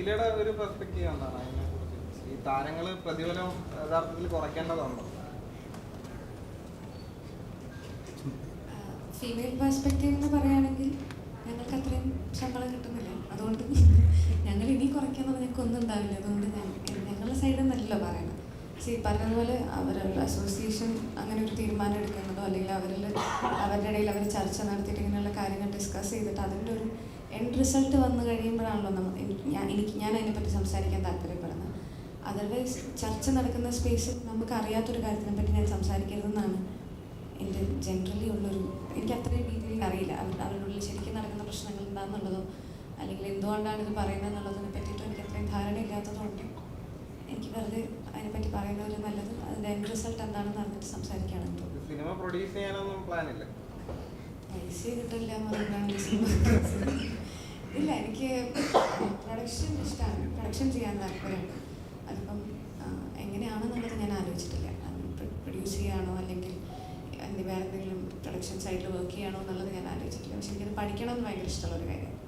ഷീലയുടെ ഒരു പെർസ്പെക്റ്റീവ് എന്താണ് അതിനെക്കുറിച്ച് ഈ താരങ്ങൾ പ്രതിഫലം യഥാർത്ഥത്തിൽ കുറയ്ക്കേണ്ടതുണ്ടോ? ഫീമെയിൽ പെർസ്പെക്റ്റീവ് എന്ന് പറയുകയാണെങ്കിൽ ഞങ്ങൾക്ക് അത്രയും ശമ്പളം കിട്ടുന്നില്ല. അതുകൊണ്ട് ഞങ്ങൾ ഇനി കുറയ്ക്കാന്ന് പറഞ്ഞാൽ ഒന്നും ഉണ്ടാവില്ല. അതുകൊണ്ട് ഞങ്ങളുടെ സൈഡിൽ നിന്നല്ല പറയണം സി പറഞ്ഞതുപോലെ അവരുടെ അസോസിയേഷൻ അങ്ങനെ ഒരു തീരുമാനം എടുക്കുന്നതോ അല്ലെങ്കിൽ അവരിൽ അവരുടെ ഇടയിൽ അവർ ചർച്ച നടത്തിയിട്ട് ഇങ്ങനെയുള്ള കാര്യങ്ങൾ ഡിസ്കസ് ചെയ്തിട്ട് അതിന്റെ ഒരു എൻഡ് റിസൾട്ട് വന്നു കഴിയുമ്പോഴാണല്ലോ നമ്മൾ ഞാൻ എനിക്ക് ഞാൻ അതിനെപ്പറ്റി സംസാരിക്കാൻ താല്പര്യപ്പെടുന്നത്. അതർവൈസ് ചർച്ച നടക്കുന്ന സ്പേസിൽ നമുക്ക് അറിയാത്തൊരു കാര്യത്തിനെ പറ്റി ഞാൻ സംസാരിക്കരുതെന്നാണ് എന്റെ ജനറലി ഉള്ളൊരു എനിക്ക് അത്രയും രീതിയിൽ അറിയില്ല. അവരുടെ അവരുടെ ഉള്ളിൽ ശരിക്കും നടക്കുന്ന പ്രശ്നങ്ങൾ എന്താണെന്നുള്ളതോ അല്ലെങ്കിൽ എന്തുകൊണ്ടാണ് ഇത് പറയുന്നത് എന്നുള്ളതിനെ പറ്റിയിട്ടും എനിക്ക് അത്രയും ധാരണയില്ലാത്തതുകൊണ്ട് എനിക്ക് വെറുതെ അതിനെപ്പറ്റി പറയുന്നതിൽ നല്ലത് അതിന്റെ എൻഡ് റിസൾട്ട് എന്താണെന്ന് അറിഞ്ഞിട്ട് സംസാരിക്കുകയാണെന്ന് സിനിമ പ്രൊഡ്യൂസ് ചെയ്യാനൊന്നും പ്ലാനില്ല പൈസ കിട്ടില്ല ഇല്ല എനിക്ക് പ്രൊഡക്ഷൻ ഇഷ്ടമാണ് പ്രൊഡക്ഷൻ ചെയ്യാൻ താല്പര്യം അതിപ്പം എങ്ങനെയാണെന്നുള്ളത് ഞാൻ ആലോചിച്ചിട്ടില്ല. പ്രൊഡ്യൂസ് ചെയ്യാണോ അല്ലെങ്കിൽ എന്തെങ്കിലും പ്രൊഡക്ഷൻ സൈഡിൽ വർക്ക് ചെയ്യണോ എന്നുള്ളത് ഞാൻ ആലോചിച്ചിട്ടില്ല. പക്ഷെ എനിക്കത് പഠിക്കണം എന്ന് ഭയങ്കര ഇഷ്ടമുള്ള ഒരു കാര്യമാണ്.